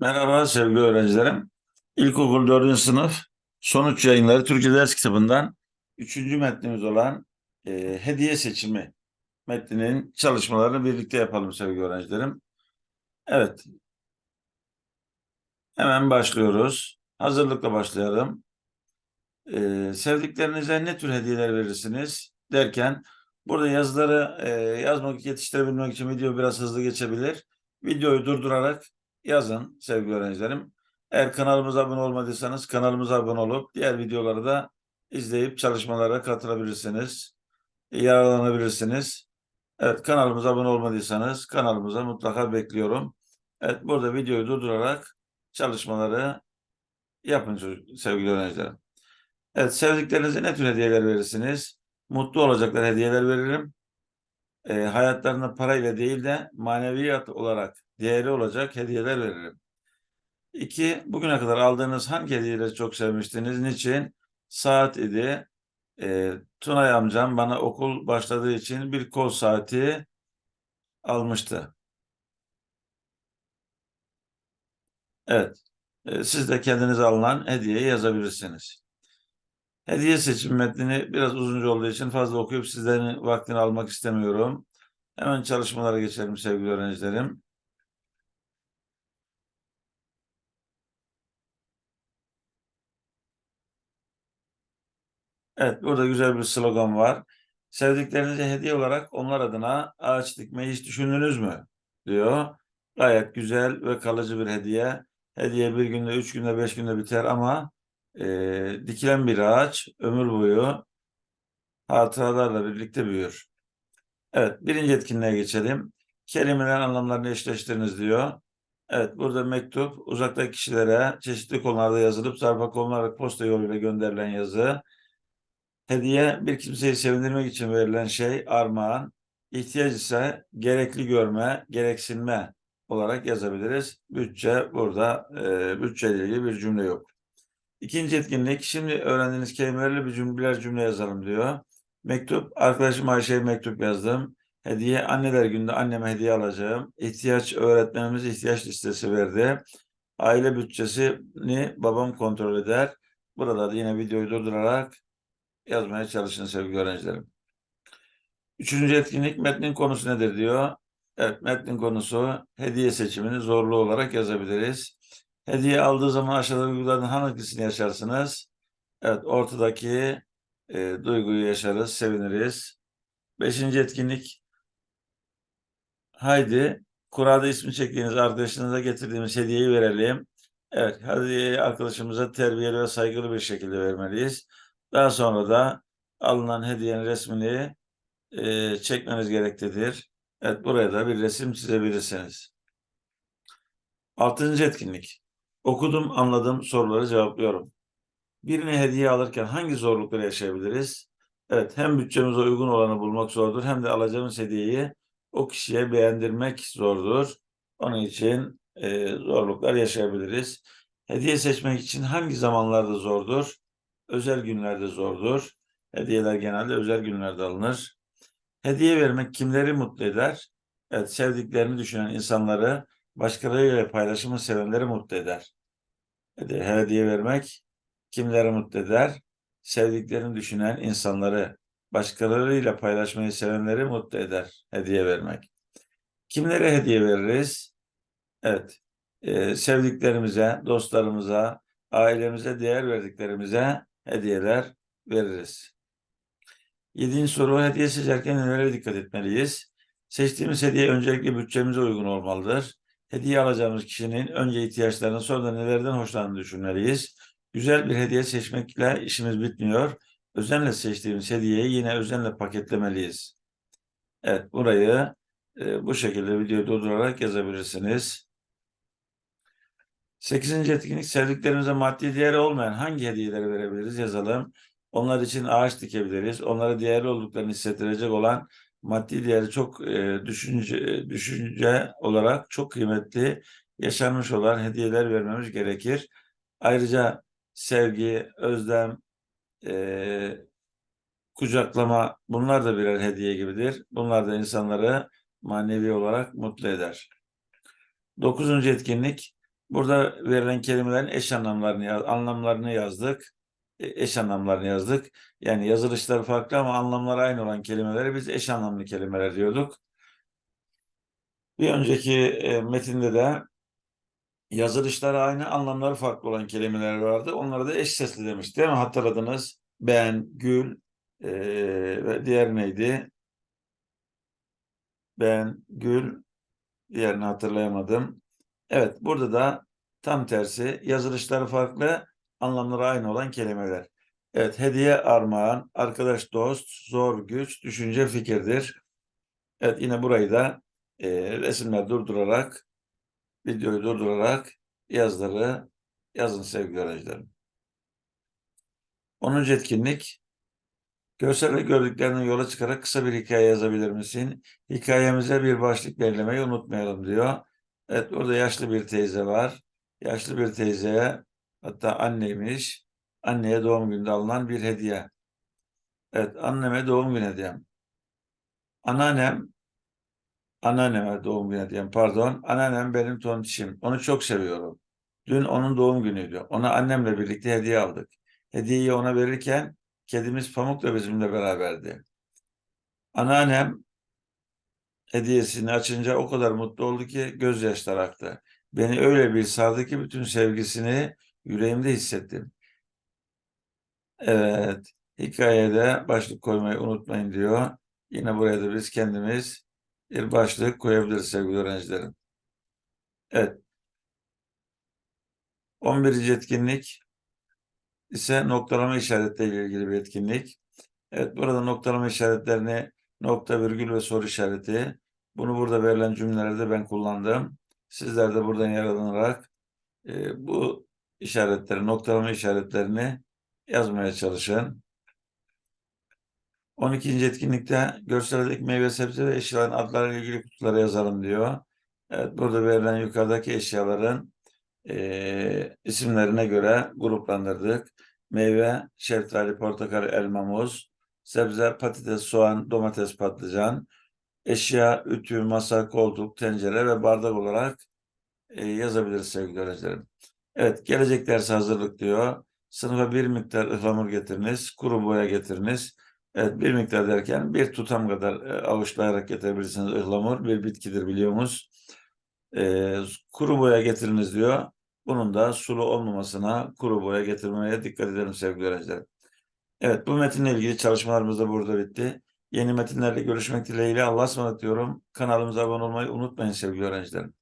Merhaba sevgili öğrencilerim. İlkokul 4. sınıf sonuç yayınları Türkçe ders kitabından 3. metnimiz olan e, hediye seçimi metninin çalışmalarını birlikte yapalım sevgili öğrencilerim. Evet. Hemen başlıyoruz. Hazırlıkla başlayalım. E, sevdiklerinize ne tür hediyeler verirsiniz derken burada yazıları e, yazmak, yetiştirebilmek için video biraz hızlı geçebilir. Videoyu durdurarak yazın sevgili öğrencilerim. Eğer kanalımıza abone olmadıysanız kanalımıza abone olup diğer videoları da izleyip çalışmalara katılabilirsiniz. Yararlanabilirsiniz. Evet kanalımıza abone olmadıysanız kanalımıza mutlaka bekliyorum. Evet burada videoyu durdurarak çalışmaları yapın sevgili öğrencilerim. Evet sevdiklerinize ne tür hediyeler verirsiniz? Mutlu olacaklar hediyeler veririm. E, hayatlarında parayla değil de maneviyat olarak değerli olacak hediyeler veririm. İki, bugüne kadar aldığınız hangi hediyeleri çok sevmiştiniz? Niçin? Saat idi. E, Tunay amcam bana okul başladığı için bir kol saati almıştı. Evet. E, siz de kendinize alınan hediyeyi yazabilirsiniz. Hediye seçim metnini biraz uzunca olduğu için fazla okuyup sizlerin vaktini almak istemiyorum. Hemen çalışmalara geçelim sevgili öğrencilerim. Evet, burada güzel bir slogan var. Sevdiklerinize hediye olarak onlar adına ağaç dikmeyi hiç düşündünüz mü? diyor. Gayet güzel ve kalıcı bir hediye. Hediye bir günde, üç günde, beş günde biter ama e, dikilen bir ağaç ömür boyu hatıralarla birlikte büyür. Evet, birinci etkinliğe geçelim. Kelimelerin anlamlarını eşleştiriniz diyor. Evet, burada mektup uzaktaki kişilere çeşitli konularda yazılıp zarfa konularak posta yoluyla gönderilen yazı. Hediye bir kimseyi sevindirmek için verilen şey armağan. İhtiyaç ise gerekli görme, gereksinme olarak yazabiliriz. Bütçe burada e, bütçeyle ilgili bir cümle yok. İkinci etkinlik şimdi öğrendiğiniz kelimelerle bir cümle, birer cümle yazalım diyor. Mektup arkadaşım Ayşe'ye mektup yazdım. Hediye anneler günde anneme hediye alacağım. İhtiyaç öğretmenimiz ihtiyaç listesi verdi. Aile bütçesini babam kontrol eder. Burada da yine videoyu durdurarak yazmaya çalışın sevgili öğrencilerim. Üçüncü etkinlik metnin konusu nedir diyor. Evet metnin konusu hediye seçimini zorlu olarak yazabiliriz. Hediye aldığı zaman aşağıdaki duygulardan hangisini yaşarsınız? Evet ortadaki e, duyguyu yaşarız, seviniriz. Beşinci etkinlik haydi kurada ismi çektiğiniz arkadaşınıza getirdiğimiz hediyeyi verelim. Evet hediyeyi arkadaşımıza terbiyeli ve saygılı bir şekilde vermeliyiz. Daha sonra da alınan hediyenin resmini e, çekmeniz gereklidir. Evet buraya da bir resim çizebilirsiniz. Altıncı etkinlik. Okudum, anladım, soruları cevaplıyorum. Birine hediye alırken hangi zorlukları yaşayabiliriz? Evet, hem bütçemize uygun olanı bulmak zordur, hem de alacağımız hediyeyi o kişiye beğendirmek zordur. Onun için e, zorluklar yaşayabiliriz. Hediye seçmek için hangi zamanlarda zordur? Özel günlerde zordur. Hediyeler genelde özel günlerde alınır. Hediye vermek kimleri mutlu eder? Evet, sevdiklerini düşünen insanları, başkalarıyla paylaşımı sevenleri mutlu eder. Hediye, vermek kimleri mutlu eder? Sevdiklerini düşünen insanları, başkalarıyla paylaşmayı sevenleri mutlu eder hediye vermek. Kimlere hediye veririz? Evet, e, sevdiklerimize, dostlarımıza, ailemize değer verdiklerimize hediyeler veririz. Yedinci soru hediye seçerken nelere dikkat etmeliyiz? Seçtiğimiz hediye öncelikle bütçemize uygun olmalıdır. Hediye alacağımız kişinin önce ihtiyaçlarını sonra da nelerden hoşlandığını düşünmeliyiz. Güzel bir hediye seçmekle işimiz bitmiyor. Özenle seçtiğimiz hediyeyi yine özenle paketlemeliyiz. Evet burayı e, bu şekilde videoyu durdurarak yazabilirsiniz. Sekizinci etkinlik sevdiklerimize maddi değeri olmayan hangi hediyeleri verebiliriz yazalım. Onlar için ağaç dikebiliriz. Onlara değerli olduklarını hissettirecek olan maddi değeri çok e, düşünce, düşünce olarak çok kıymetli yaşanmış olan hediyeler vermemiz gerekir. Ayrıca sevgi, özlem, e, kucaklama bunlar da birer hediye gibidir. Bunlar da insanları manevi olarak mutlu eder. Dokuzuncu etkinlik Burada verilen kelimelerin eş anlamlarını, anlamlarını yazdık. E, Eş anlamlarını yazdık. Yani yazılışları farklı ama anlamları aynı olan kelimeleri biz eş anlamlı kelimeler diyorduk. Bir önceki e, metinde de yazılışları aynı, anlamları farklı olan kelimeler vardı. Onlara da eş sesli demiş değil mi? Hatırladınız. Ben, gül e, ve diğer neydi? Ben, gül, diğerini hatırlayamadım. Evet, burada da tam tersi yazılışları farklı, anlamları aynı olan kelimeler. Evet, hediye, armağan, arkadaş, dost, zor, güç, düşünce, fikirdir. Evet, yine burayı da e, resimler durdurarak, videoyu durdurarak yazıları yazın sevgili öğrencilerim. 10. etkinlik. Görsel ve gördüklerinden yola çıkarak kısa bir hikaye yazabilir misin? Hikayemize bir başlık belirlemeyi unutmayalım diyor. Evet orada yaşlı bir teyze var. Yaşlı bir teyzeye hatta anneymiş. Anneye doğum gününde alınan bir hediye. Evet anneme doğum günü hediyem. Anneannem anneanneme doğum günü hediyem pardon. Anneannem benim tontişim. Onu çok seviyorum. Dün onun doğum günüydü. Ona annemle birlikte hediye aldık. Hediyeyi ona verirken kedimiz Pamuk da bizimle beraberdi. Anneannem hediyesini açınca o kadar mutlu oldu ki gözyaşları aktı. Beni öyle bir sardı ki bütün sevgisini yüreğimde hissettim. Evet, hikayede başlık koymayı unutmayın diyor. Yine buraya da biz kendimiz bir başlık koyabiliriz sevgili öğrencilerim. Evet. 11. etkinlik ise noktalama işaretleriyle ilgili bir etkinlik. Evet, burada noktalama işaretlerini nokta, virgül ve soru işareti. Bunu burada verilen cümlelerde ben kullandım. Sizler de buradan yararlanarak e, bu işaretleri, noktalama işaretlerini yazmaya çalışın. 12. etkinlikte görseldeki meyve sebze ve eşyaların adlarıyla ilgili kutulara yazalım diyor. Evet, burada verilen yukarıdaki eşyaların e, isimlerine göre gruplandırdık. Meyve, şeftali, portakal, elma, muz. Sebze, patates, soğan, domates, patlıcan. Eşya, ütü, masa, koltuk, tencere ve bardak olarak e, yazabiliriz sevgili öğrencilerim. Evet, gelecek ders hazırlık diyor. Sınıfa bir miktar ıhlamur getiriniz, kuru boya getiriniz. Evet, bir miktar derken bir tutam kadar e, avuçlayarak getirebilirsiniz ıhlamur. Bir bitkidir biliyorsunuz. E, kuru boya getiriniz diyor. Bunun da sulu olmamasına, kuru boya getirmeye dikkat edelim sevgili öğrencilerim. Evet, bu metinle ilgili çalışmalarımız da burada bitti. Yeni metinlerle görüşmek dileğiyle Allah'a ısmarladık diyorum. Kanalımıza abone olmayı unutmayın sevgili öğrencilerim.